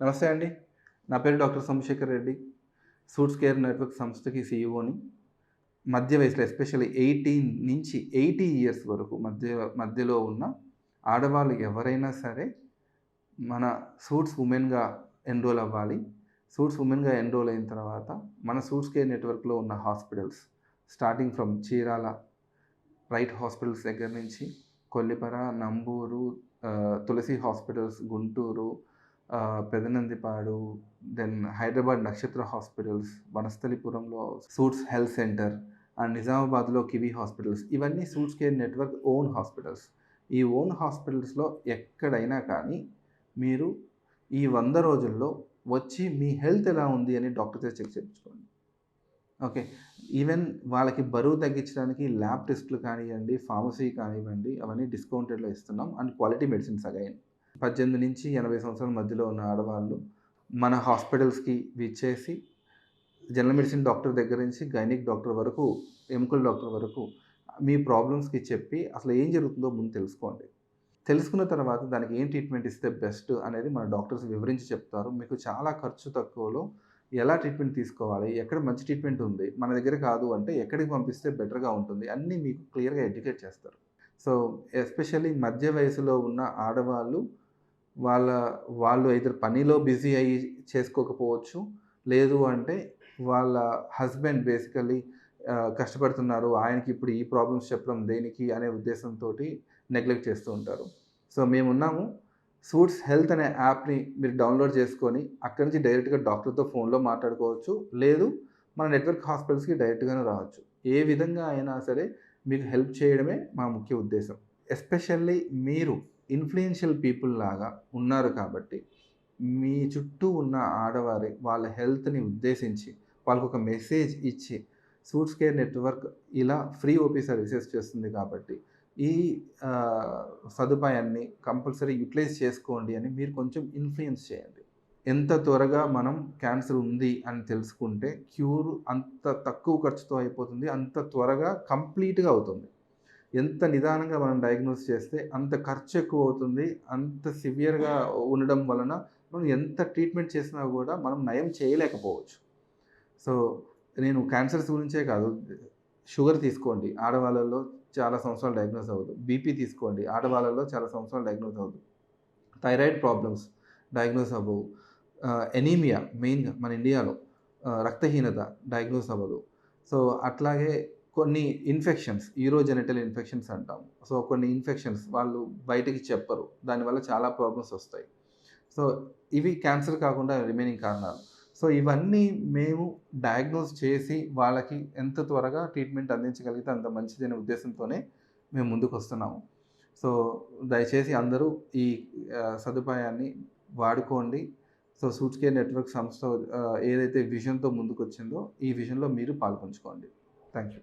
నమస్తే అండి. నా పేరు doctor Somasekhar Reddy. Suits care network సంస్థకి సీఈఓని మధ్య వయసులో ఎస్పెషల్లీ ఎయిటీన్ నుంచి ఎయిటీ ఇయర్స్ వరకు మధ్య మధ్యలో ఉన్న ఆడవాళ్ళు ఎవరైనా సరే మన సూట్స్ ఉమెన్గా ఎన్రోల్ అవ్వాలి. సూట్స్ ఉమెన్గా ఎన్రోల్ అయిన తర్వాత మన సూట్స్ కేర్ నెట్వర్క్లో ఉన్న hospitals starting from Chirala right hospitals దగ్గర నుంచి Kollipara Namburu Tulasi hospitals Guntur Pedanandipadu then Hyderabad Nakshatra hospitals వనస్థలిపురంలో suits health centre and నిజామాబాద్లో కివీ హాస్పిటల్స్. ఇవన్నీ suits care network own hospitals. ఈ ఓన్ హాస్పిటల్స్లో ఎక్కడైనా కానీ మీరు ఈ వంద రోజుల్లో వచ్చి మీ హెల్త్ ఎలా ఉంది అని డాక్టర్తో చెక్ చేయించుకోండి. ఓకే? ఈవెన్ వాళ్ళకి బరువు తగ్గించడానికి ల్యాబ్ టెస్ట్లు కానివ్వండి ఫార్మసీ కానివ్వండి అవన్నీ డిస్కౌంటెడ్లో ఇస్తున్నాం అండ్ క్వాలిటీ మెడిసిన్స్ అగైన్. పద్దెనిమిది నుంచి ఎనభై సంవత్సరాల మధ్యలో ఉన్న ఆడవాళ్ళు మన హాస్పిటల్స్కి విచ్చేసి జనరల్ మెడిసిన్ డాక్టర్ దగ్గర నుంచి గైనిక్ డాక్టర్ వరకు ఎముకల డాక్టర్ వరకు మీ ప్రాబ్లమ్స్కి చెప్పి అసలు ఏం జరుగుతుందో ముందు తెలుసుకోండి. తెలుసుకున్న తర్వాత దానికి ఏం ట్రీట్మెంట్ ఇస్తే బెస్ట్ అనేది మన డాక్టర్స్ వివరించి చెప్తారు. మీకు చాలా ఖర్చు తక్కువలో ఎలా ట్రీట్మెంట్ తీసుకోవాలి ఎక్కడ మంచి ట్రీట్మెంట్ ఉంది మన దగ్గర కాదు అంటే ఎక్కడికి పంపిస్తే బెటర్గా ఉంటుంది అన్నీ మీకు క్లియర్గా ఎడ్యుకేట్ చేస్తారు. సో ఎస్పెషల్లీ మధ్య వయసులో ఉన్న ఆడవాళ్ళు వాళ్ళ వాళ్ళు ఇద్దరు పనిలో బిజీ అయ్యి చేసుకోకపోవచ్చు లేదు అంటే వాళ్ళ హస్బెండ్ బేసికలీ కష్టపడుతున్నారు ఆయనకి ఇప్పుడు ఈ ప్రాబ్లమ్స్ చెప్పడం దేనికి అనే ఉద్దేశంతో నెగ్లెక్ట్ చేస్తూ ఉంటారు. సో మేమున్నాము. సూట్స్ హెల్త్ అనే యాప్ని మీరు డౌన్లోడ్ చేసుకొని అక్కడి నుంచి డైరెక్ట్గా డాక్టర్తో ఫోన్లో మాట్లాడుకోవచ్చు లేదు మన నెట్వర్క్ హాస్పిటల్స్కి డైరెక్ట్గానే రావచ్చు. ఏ విధంగా అయినా సరే మీకు హెల్ప్ చేయడమే మా ముఖ్య ఉద్దేశం. ఎస్పెషల్లీ మీరు ఇన్ఫ్లుయెన్షియల్ పీపుల్ లాగా ఉన్నారు కాబట్టి మీ చుట్టూ ఉన్న ఆడవారి వాళ్ళ హెల్త్ని ఉద్దేశించి వాళ్ళకు ఒక మెసేజ్ ఇచ్చి సూట్స్ కేర్ నెట్వర్క్ ఇలా ఫ్రీ ఓపీ సర్వీసెస్ చేస్తుంది కాబట్టి ఈ సదుపాయాన్ని కంపల్సరీ యూటిలైజ్ చేసుకోండి అని మీరు కొంచెం ఇన్ఫ్లుయెన్స్ చేయండి. ఎంత త్వరగా మనం క్యాన్సర్ ఉంది అని తెలుసుకుంటే క్యూర్ అంత తక్కువ ఖర్చుతో అయిపోతుంది అంత త్వరగా కంప్లీట్గా అవుతుంది. ఎంత నిదానంగా మనం డయాగ్నోస్ చేస్తే అంత ఖర్చు ఎక్కువ అవుతుంది అంత సివియర్గా ఉండడం వలన మనం ఎంత ట్రీట్మెంట్ చేసినా కూడా మనం నయం చేయలేకపోవచ్చు. సో నేను క్యాన్సర్స్ గురించే కాదు షుగర్ తీసుకోండి. ఆడవాళ్ళలో చాలా సంవత్సరాలు డయాగ్నోస్ అవ్వదు. బీపీ తీసుకోండి. ఆడవాళ్ళలో చాలా సంవత్సరాలు డయాగ్నోస్ అవ్వదు. థైరాయిడ్ ప్రాబ్లమ్స్ డయాగ్నోస్ అవ్వవు. Uh, ఎనీమియా మెయిన్గా మన ఇండియాలో uh, రక్తహీనత డయాగ్నోస్ అవ్వదు. సో అట్లాగే కొన్ని ఇన్ఫెక్షన్స్ యూరోజెనిటల్ ఇన్ఫెక్షన్స్ అంటాం సో కొన్ని ఇన్ఫెక్షన్స్ వాళ్ళు బయటికి చెప్పరు. దానివల్ల చాలా ప్రాబ్లమ్స్ వస్తాయి. సో ఇవి క్యాన్సర్ కాకుండా రిమైనింగ్ కారణాలు. సో ఇవన్నీ మేము డయాగ్నోస్ చేసి వాళ్ళకి ఎంత త్వరగా ట్రీట్మెంట్ అందించగలిగితే అంత మంచిదనే ఉద్దేశంతోనే మేము ముందుకు వస్తున్నాము. సో దయచేసి అందరూ ఈ సదుపాయాన్ని వాడుకోండి. సో సూట్ కేర్ నెట్వర్క్ సంస్థ ఏదైతే విజన్తో ముందుకు వచ్చిందో ఈ విజన్లో మీరు పాల్పంచుకోండి. Thank you